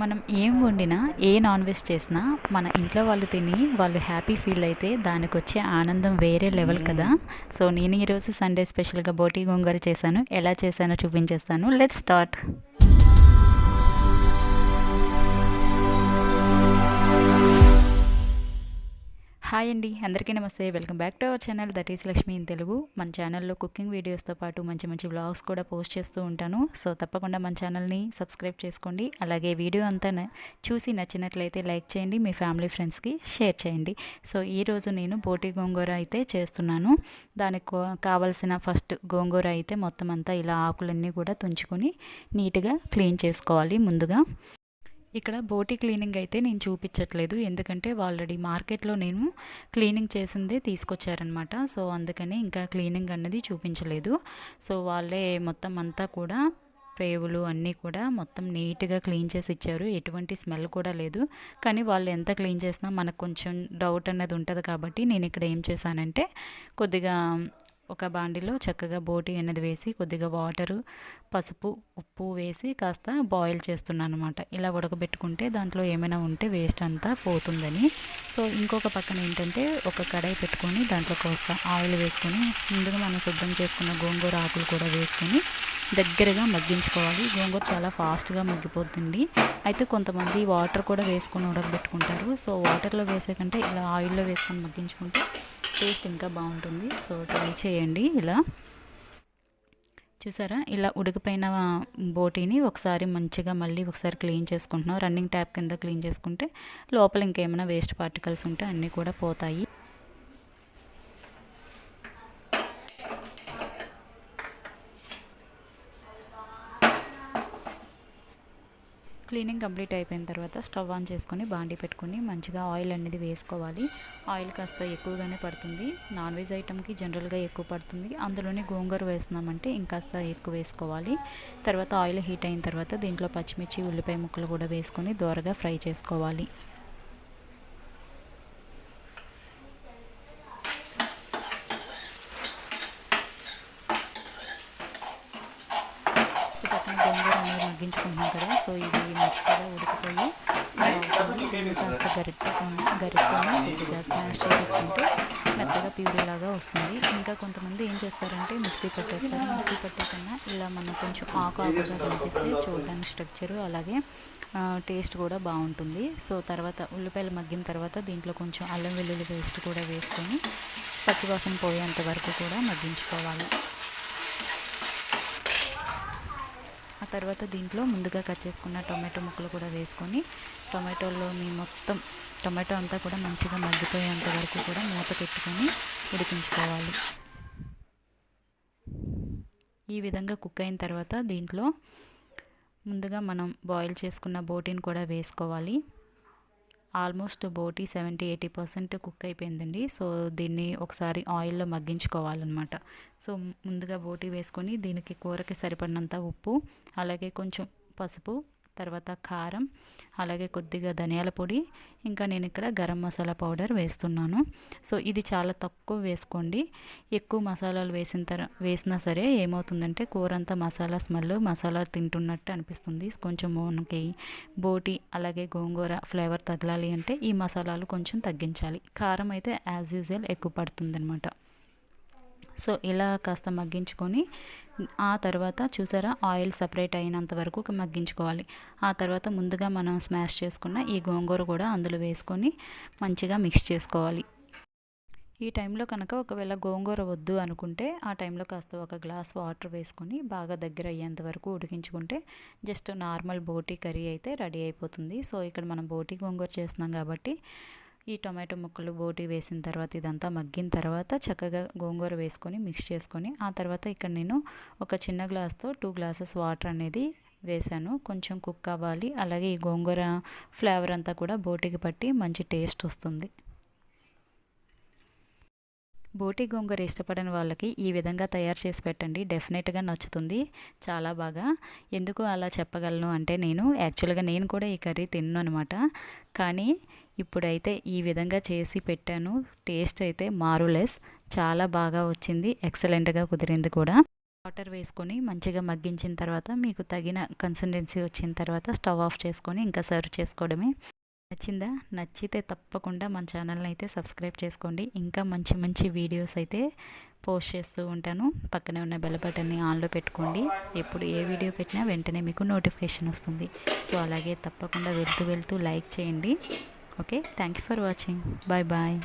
మనం ఏం వండినా ఏ నాన్ వెజ్ చేసినా మన ఇంట్లో వాళ్ళు తిని వాళ్ళు హ్యాపీ ఫీల్ అయితే దానికి వచ్చే ఆనందం వేరే లెవెల్ కదా. సో నేను ఈరోజు సండే స్పెషల్గా బోటి గోంగూర చేశాను. ఎలా చేశానో చూపించేస్తాను. Let start. హాయ్ అండి అందరికీ నమస్తే. Welcome back to our channel that is Lakshmi in Telugu. మన ఛానల్లో కుకింగ్ వీడియోస్తో పాటు మంచి మంచి వ్లాగ్స్ కూడా పోస్ట్ చేస్తూ ఉంటాను. సో తప్పకుండా మన ఛానల్ని సబ్స్క్రైబ్ చేసుకోండి. అలాగే వీడియో అంతా చూసి నచ్చినట్లయితే లైక్ చేయండి మీ ఫ్యామిలీ ఫ్రెండ్స్కి షేర్ చేయండి. సో ఈరోజు నేను బోటి గోంగూర అయితే చేస్తున్నాను. దానికి కావాల్సిన ఫస్ట్ గోంగూర అయితే మొత్తం అంతా ఇలా ఆకులన్నీ కూడా తుంచుకొని నీట్గా క్లీన్ చేసుకోవాలి ముందుగా. ఇక్కడ బోటి క్లీనింగ్ అయితే నేను చూపించట్లేదు. ఎందుకంటే ఆల్రెడీ మార్కెట్లో నేను క్లీనింగ్ చేసిందే తీసుకొచ్చారనమాట సో అందుకని ఇంకా క్లీనింగ్ అన్నది చూపించలేదు. సో వాళ్ళే మొత్తం అంతా కూడా ప్రేవులు అన్నీ కూడా మొత్తం నీట్గా క్లీన్ చేసి ఇచ్చారు. ఎటువంటి స్మెల్ కూడా లేదు. కానీ వాళ్ళు ఎంత క్లీన్ చేసినా మనకు కొంచెం డౌట్ అన్నది ఉంటుంది కాబట్టి నేను ఇక్కడ ఏం చేశానంటే కొద్దిగా ఒక బాండిలో చక్కగా బోటి అనేది వేసి కొద్దిగా వాటరు పసుపు ఉప్పు వేసి కాస్త బాయిల్ చేస్తున్నాను అనమాట ఇలా ఉడకబెట్టుకుంటే దాంట్లో ఏమైనా ఉంటే వేస్ట్ అంతా పోతుందని. సో ఇంకొక పక్కన ఏంటంటే ఒక కడాయి పెట్టుకొని దాంట్లో కాస్త ఆయిల్ వేసుకొని ముందుగా మనం శుభ్రం చేసుకున్న గోంగూర ఆకులు కూడా వేసుకొని దగ్గరగా మగ్గించుకోవాలి. గోంగూర చాలా ఫాస్ట్గా మగ్గిపోతుంది అయితే కొంతమంది వాటర్ కూడా వేసుకొని ఉడకబెట్టుకుంటారు. సో వాటర్లో వేసే కంటే ఇలా ఆయిల్లో వేసుకొని మగ్గించుకుంటే టేస్ట్ ఇంకా బాగుంటుంది. సో ట్రై చేయండి ఇలా. చూసారా? ఇలా ఉడికిపోయిన బోటీని ఒకసారి మంచిగా మళ్ళీ ఒకసారి క్లీన్ చేసుకుంటున్నాం. రన్నింగ్ ట్యాప్ కింద క్లీన్ చేసుకుంటే లోపల ఇంకేమైనా వేస్ట్ పార్టికల్స్ ఉంటే అన్నీ కూడా పోతాయి. క్లీనింగ్ కంప్లీట్ అయిపోయిన తర్వాత స్టవ్ ఆన్ చేసుకొని బాండి పెట్టుకొని మంచిగా ఆయిల్ అనేది వేసుకోవాలి. ఆయిల్ కాస్త ఎక్కువగానే పడుతుంది. నాన్ వెజ్ ఐటెంకి జనరల్గా ఎక్కువ పడుతుంది. అందులోనే గోంగూర వేస్తున్నామంటే ఇంకాస్త ఎక్కువ వేసుకోవాలి. తర్వాత ఆయిల్ హీట్ అయిన తర్వాత దీంట్లో పచ్చిమిర్చి ఉల్లిపాయ ముక్కలు కూడా వేసుకొని దోరగా ఫ్రై చేసుకోవాలి పక్కన గోంగూర అనేది కదా. సో ఇది మెత్తగా ఉడికిపోయి కాస్త గరిటె గరిటెని కొద్దిగా స్మాష్ చేసుకుంటే మెత్తగా ప్యూరీలాగా వస్తుంది. ఇంకా కొంతమంది ఏం చేస్తారంటే మిక్సీ పట్టేస్తారు. మిక్సీ పట్టేకన్నా ఇలా మనం కొంచెం ఆకు ఆకుగా కనిపిస్తే చూడడానికి స్ట్రక్చరు అలాగే టేస్ట్ కూడా బాగుంటుంది. సో తర్వాత ఉల్లిపాయలు మగ్గిన తర్వాత దీంట్లో కొంచెం అల్లం వెల్లుల్లి పేస్ట్ కూడా వేసుకొని పచ్చివాసన పోయేంత వరకు కూడా మగ్గించుకోవాలి. ఆ తర్వాత దీంట్లో ముందుగా కట్ చేసుకున్న టొమాటో ముక్కలు కూడా వేసుకొని టొమాటోలోని మొత్తం టొమాటో అంతా కూడా మంచిగా మగ్గిపోయేంత వరకు కూడా మూత పెట్టుకొని ఉడికించుకోవాలి. ఈ విధంగా కుక్ అయిన తర్వాత దీంట్లో ముందుగా మనం బాయిల్ చేసుకున్న బోటిని కూడా వేసుకోవాలి. ఆల్మోస్ట్ బోటీ సెవెంటీ ఎయిటీ పర్సెంట్ కుక్ అయిపోయిందండి. సో దీన్ని ఒకసారి ఆయిల్లో మగ్గించుకోవాలన్నమాట. సో ముందుగా బోటీ వేసుకొని దీనికి కూరకి సరిపడినంత ఉప్పు అలాగే కొంచెం పసుపు తర్వాత కారం అలాగే కొద్దిగా ధనియాల పొడి ఇంకా నేను ఇక్కడ గరం మసాలా పౌడర్ వేస్తున్నాను. సో ఇది చాలా తక్కువ వేసుకోండి. ఎక్కువ మసాలాలు వేసిన తర వేసినా సరే ఏమవుతుందంటే కూర అంతా మసాలా స్మెల్ మసాలా తింటున్నట్టు అనిపిస్తుంది. కొంచెం మనకి బోటి అలాగే గోంగూర ఫ్లేవర్ తగలాలి అంటే ఈ మసాలాలు కొంచెం తగ్గించాలి. కారం అయితే యాజ్ యూజువల్ ఎక్కువ పడుతుందనమాట సో ఇలా కాస్త మగ్గించుకొని ఆ తర్వాత చూసారా ఆయిల్ సపరేట్ అయినంత వరకు మగ్గించుకోవాలి. ఆ తర్వాత ముందుగా మనం స్మాష్ చేసుకున్న ఈ గోంగూర కూడా అందులో వేసుకొని మంచిగా మిక్స్ చేసుకోవాలి. ఈ టైంలో కనుక ఒకవేళ గోంగూర వద్దు అనుకుంటే ఆ టైంలో కాస్త ఒక గ్లాస్ వాటర్ వేసుకొని బాగా దగ్గర అయ్యేంత వరకు ఉడికించుకుంటే జస్ట్ నార్మల్ బోటీ కర్రీ అయితే రెడీ అయిపోతుంది. సో ఇక్కడ మనం బోటీ గోంగూర చేస్తున్నాం కాబట్టి ఈ టొమాటో ముక్కలు బోటి వేసిన తర్వాత ఇదంతా మగ్గిన తర్వాత చక్కగా గోంగూర వేసుకొని మిక్స్ చేసుకొని ఆ తర్వాత ఇక్కడ నేను ఒక చిన్న గ్లాస్తో టూ గ్లాసెస్ వాటర్ అనేది వేసాను. కొంచెం కుక్ అవ్వాలి. అలాగే ఈ గోంగూర ఫ్లేవర్ అంతా కూడా బోటికి పట్టి మంచి టేస్ట్ వస్తుంది. బోటి గోంగూర ఇష్టపడని వాళ్ళకి ఈ విధంగా తయారు చేసి పెట్టండి. డెఫినెట్గా నచ్చుతుంది. చాలా బాగా. ఎందుకు అలా చెప్పగలను అంటే నేను యాక్చువల్గా నేను కూడా ఈ కర్రీ తిన్నాను అనమాట కానీ ఇప్పుడైతే ఈ విధంగా చేసి పెట్టాను. టేస్ట్ అయితే మారులెస్. చాలా బాగా వచ్చింది. ఎక్సలెంట్గా కుదిరింది కూడా. వాటర్ వేసుకొని మంచిగా మగ్గించిన తర్వాత మీకు తగిన కన్సిస్టెన్సీ వచ్చిన తర్వాత స్టవ్ ఆఫ్ చేసుకొని ఇంకా సర్వ్ చేసుకోవడమే. నచ్చిందా? నచ్చితే తప్పకుండా మన ఛానల్ని అయితే సబ్స్క్రైబ్ చేసుకోండి. ఇంకా మంచి మంచి వీడియోస్ అయితే పోస్ట్ చేస్తూ ఉంటాను. పక్కనే ఉన్న బెల్ బటన్ని ఆన్లో పెట్టుకోండి. ఎప్పుడు ఏ వీడియో పెట్టినా వెంటనే మీకు నోటిఫికేషన్ వస్తుంది. సో అలాగే తప్పకుండా వెళ్తూ వెళ్తూ లైక్ చేయండి. Okay? Thank you for watching. Bye bye.